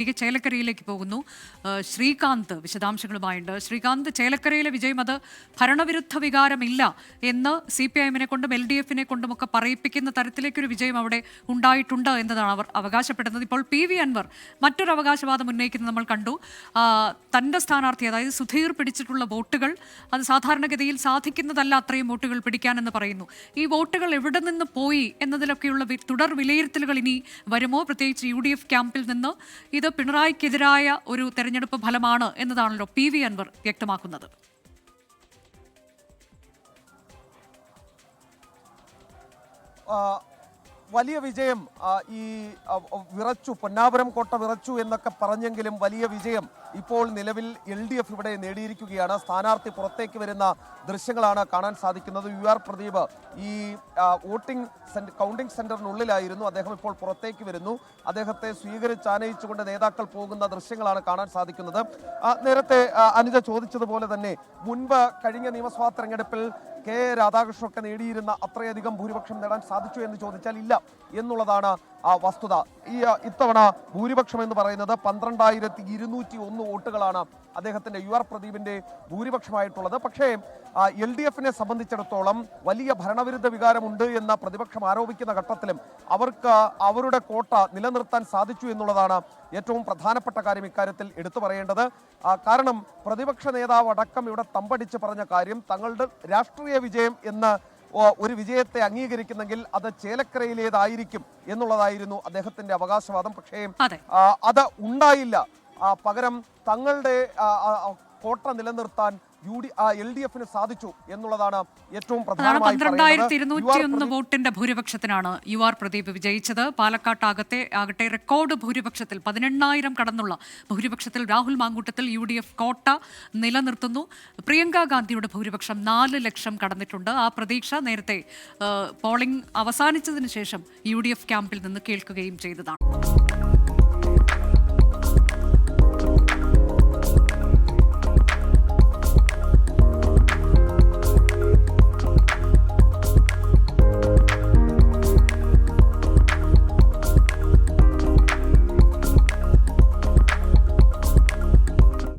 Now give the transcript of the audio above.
തിരികെ ചേലക്കരയിലേക്ക് പോകുന്നു. ശ്രീകാന്ത് വിശദാംശങ്ങളുമായുണ്ട്. ശ്രീകാന്ത് ചേലക്കരയിലെ വിജയം അത് ഭരണവിരുദ്ധ വികാരമില്ല എന്ന് സി പി ഐ എമ്മിനെ കൊണ്ടും എൽ ഡി എഫിനെ കൊണ്ടും ഒക്കെ പറയിപ്പിക്കുന്ന തരത്തിലേക്കൊരു വിജയം അവിടെ ഉണ്ടായിട്ടുണ്ട് എന്നതാണ് അവർ അവകാശപ്പെടുന്നത്. ഇപ്പോൾ പി വി അൻവർ മറ്റൊരു അവകാശവാദം ഉന്നയിക്കുന്നത് നമ്മൾ കണ്ടു. തന്റെ സ്ഥാനാർത്ഥി അതായത് സുധീർ പിടിച്ചിട്ടുള്ള വോട്ടുകൾ അത് സാധാരണഗതിയിൽ സാധിക്കുന്നതല്ല അത്രയും വോട്ടുകൾ പിടിക്കാനെന്ന് പറയുന്നു. ഈ വോട്ടുകൾ എവിടെ നിന്ന് പോയി എന്നതിലൊക്കെയുള്ള തുടർ വിലയിരുത്തലുകൾ ഇനി വരുമോ? പ്രത്യേകിച്ച് യു ഡി എഫ് ക്യാമ്പിൽ നിന്ന് ഇത് പിണറായിക്കെതിരായ ഒരു തെരഞ്ഞെടുപ്പ് ഫലമാണ് എന്നതാണല്ലോ പി വി അൻവർ വ്യക്തമാക്കുന്നത്. വലിയ വിജയം ഈ വിറച്ചു പൊന്നാപുരം കോട്ട വിറച്ചു എന്നൊക്കെ പറഞ്ഞെങ്കിലും വലിയ വിജയം ഇപ്പോൾ നിലവിൽ എൽ ഡി എഫ് ഇവിടെ നേടിയിരിക്കുകയാണ്. സ്ഥാനാർത്ഥി പുറത്തേക്ക് വരുന്ന ദൃശ്യങ്ങളാണ് കാണാൻ സാധിക്കുന്നത്. യു ആർ പ്രദീപ് ഈ വോട്ടിംഗ് കൗണ്ടിംഗ് സെന്ററിനുള്ളിലായിരുന്നു. അദ്ദേഹം ഇപ്പോൾ പുറത്തേക്ക് വരുന്നു. അദ്ദേഹത്തെ സ്വീകരിച്ചാനയിച്ചുകൊണ്ട് നേതാക്കൾ പോകുന്ന ദൃശ്യങ്ങളാണ് കാണാൻ സാധിക്കുന്നത്. നേരത്തെ അനുജ ചോദിച്ചതുപോലെ തന്നെ മുൻപ് കഴിഞ്ഞ നിയമസഭാ തെരഞ്ഞെടുപ്പിൽ കെ രാധാകൃഷ്ണൊക്കെ നേടിയിരുന്ന അത്രയധികം ഭൂരിപക്ഷം നേടാൻ സാധിച്ചു എന്ന് ചോദിച്ചാൽ ഇല്ല എന്നുള്ളതാണ് ആ വസ്തുത. ഈ ഇത്തവണ ഭൂരിപക്ഷം എന്ന് പറയുന്നത് പന്ത്രണ്ടായിരത്തി ഇരുന്നൂറ്റി ഒന്ന് വോട്ടുകളാണ് അദ്ദേഹത്തിന്റെ യു ആർ പ്രദീപിന്റെ ഭൂരിപക്ഷമായിട്ടുള്ളത്. പക്ഷേ എൽ ഡി എഫിനെ സംബന്ധിച്ചിടത്തോളം വലിയ ഭരണവിരുദ്ധ വികാരമുണ്ട് എന്ന പ്രതിപക്ഷം ആരോപിക്കുന്ന ഘട്ടത്തിലും അവർക്ക് അവരുടെ കോട്ട നിലനിർത്താൻ സാധിച്ചു എന്നുള്ളതാണ് ഏറ്റവും പ്രധാനപ്പെട്ട കാര്യം ഇക്കാര്യത്തിൽ എടുത്തു പറയേണ്ടത്. കാരണം പ്രതിപക്ഷ നേതാവ് അടക്കം ഇവിടെ തമ്പടിച്ച് പറഞ്ഞ കാര്യം തങ്ങളുടെ രാഷ്ട്രീയ വിജയം എന്ന് ഒരു വിജയത്തെ അംഗീകരിക്കുന്നെങ്കിൽ അത് ചേലക്കരയിലേതായിരിക്കും എന്നുള്ളതായിരുന്നു അദ്ദേഹത്തിന്റെ അവകാശവാദം. പക്ഷേ അത്. ഉണ്ടായില്ല. പകരം തങ്ങളുടെ കോട്ട നിലനിർത്താൻ യു ഡി എൽ ഡി എഫിന് സാധിച്ചു എന്നുള്ളതാണ് ഏറ്റവും അതാണ് പ്രധാനമായി പന്ത്രണ്ടായിരത്തി പറയുന്നത്. ഇരുന്നൂറ്റി യു ആർ ഒന്ന് വോട്ടിന്റെ ഭൂരിപക്ഷത്തിനാണ് യു ആർ പ്രദീപ് വിജയിച്ചത്. പാലക്കാട്ടാകത്തെ ആകട്ടെ റെക്കോർഡ് ഭൂരിപക്ഷത്തിൽ പതിനെണ്ണായിരം കടന്നുള്ള ഭൂരിപക്ഷത്തിൽ Rahul Mankoottathil U D F കോട്ട നിലനിർത്തുന്നു. പ്രിയങ്ക ഗാന്ധിയുടെ ഭൂരിപക്ഷം നാല് ലക്ഷം കടന്നിട്ടുണ്ട്. ആ പ്രതീക്ഷ നേരത്തെ പോളിംഗ് അവസാനിച്ചതിന് ശേഷം യു ഡി എഫ് ക്യാമ്പിൽ നിന്ന് കേൾക്കുകയും ചെയ്തതാണ്.